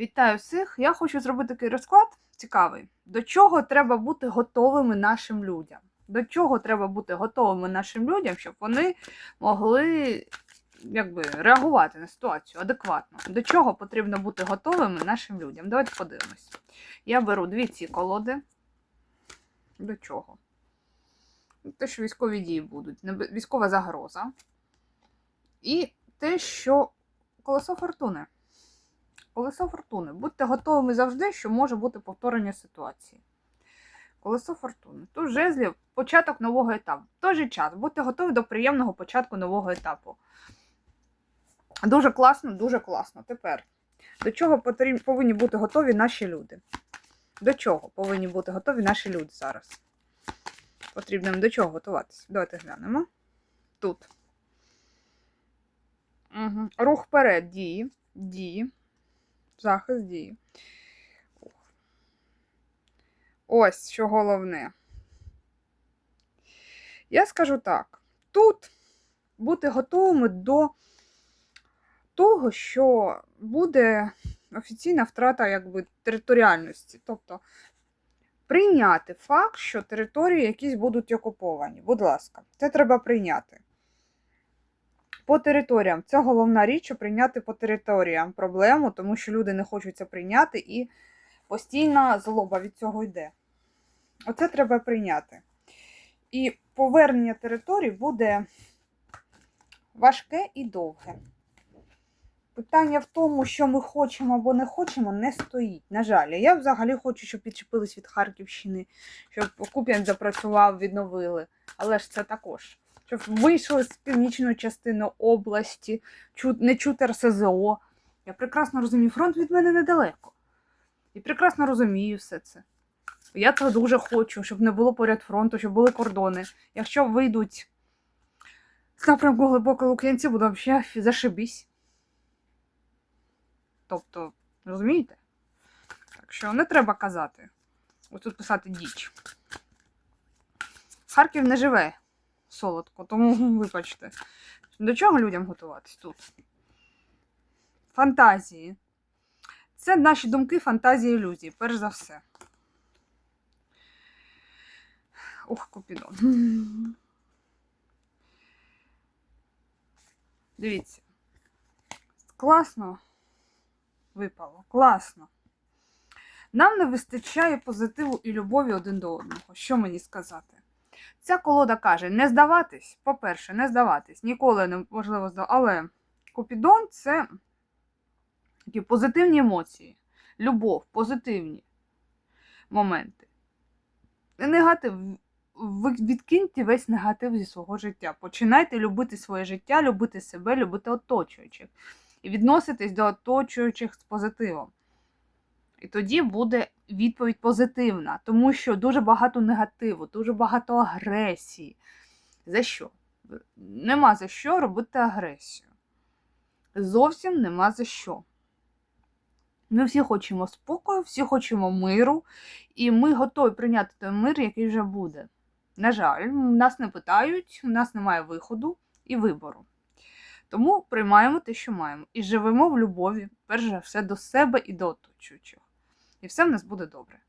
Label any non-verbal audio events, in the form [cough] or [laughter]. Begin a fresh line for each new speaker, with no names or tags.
Вітаю всіх! Я хочу зробити такий розклад цікавий. До чого треба бути готовими нашим людям? До чого треба бути готовими нашим людям, щоб вони могли якби, реагувати на ситуацію адекватно? До чого потрібно бути готовими нашим людям? Давайте подивимось. Я беру дві ці колоди. До чого? Те, що військові дії будуть, військова загроза. І те, що колесо фортуни. Колесо фортуни. Будьте готовими завжди, що може бути повторення ситуації. Колесо фортуни. Тут жезлів початок нового етапу. В той же час будьте готові до приємного початку нового етапу. Дуже класно, дуже класно. Тепер. До чого повинні бути готові наші люди? До чого повинні бути готові наші люди зараз? Потрібно до чого готуватися? Давайте глянемо. Тут. Угу. Рух вперед, дії. Дії. Захист дії. Ось що головне. Я скажу так: тут бути готовими до того, що буде офіційна втрата якби, територіальності. Тобто прийняти факт, що території якісь будуть окуповані. Будь ласка, це треба прийняти. По територіям. Це головна річ, прийняти по територіям проблему, тому що люди не хочуть це прийняти і постійна злоба від цього йде. Оце треба прийняти. І повернення територій буде важке і довге. Питання в тому, що ми хочемо або не хочемо, не стоїть. На жаль, я взагалі хочу, щоб підчепились від Харківщини, щоб Куп'ян запрацював, відновили. Але ж це також. Щоб вийшли з північної частини області, не чути РСЗО. Я прекрасно розумію, фронт від мене недалеко. І прекрасно розумію все це. Я це дуже хочу, щоб не було поряд фронту, щоб були кордони. Якщо вийдуть з напрямку глибокої Лук'янці, буде взагалі зашибісь. Тобто, розумієте? Так що не треба казати. Ось тут писати діч. Харків не живе солодко, тому [laughs] вибачте. До чого людям готуватись тут? Фантазії. Це наші думки, фантазії, ілюзії, перш за все. Ух, Купідон. [laughs] Дивіться. Класно випало. Класно. Нам не вистачає позитиву і любові один до одного. Що мені сказати? Ця колода каже: не здаватись, по-перше, не здаватись. Ніколи не можливо здаватись. Але Купідон це такі позитивні емоції, любов, позитивні моменти. Негатив. Ви відкиньте весь негатив зі свого життя. Починайте любити своє життя, любити себе, любити оточуючих. І відноситись до оточуючих з позитивом. І тоді буде відповідь позитивна, тому що дуже багато негативу, дуже багато агресії. За що? Нема за що робити агресію. Зовсім нема за що. Ми всі хочемо спокою, всі хочемо миру, і ми готові прийняти той мир, який вже буде. На жаль, нас не питають, у нас немає виходу і вибору. Тому приймаємо те, що маємо, і живемо в любові, перш за все, до себе і до оточуючих. І все в нас буде добре.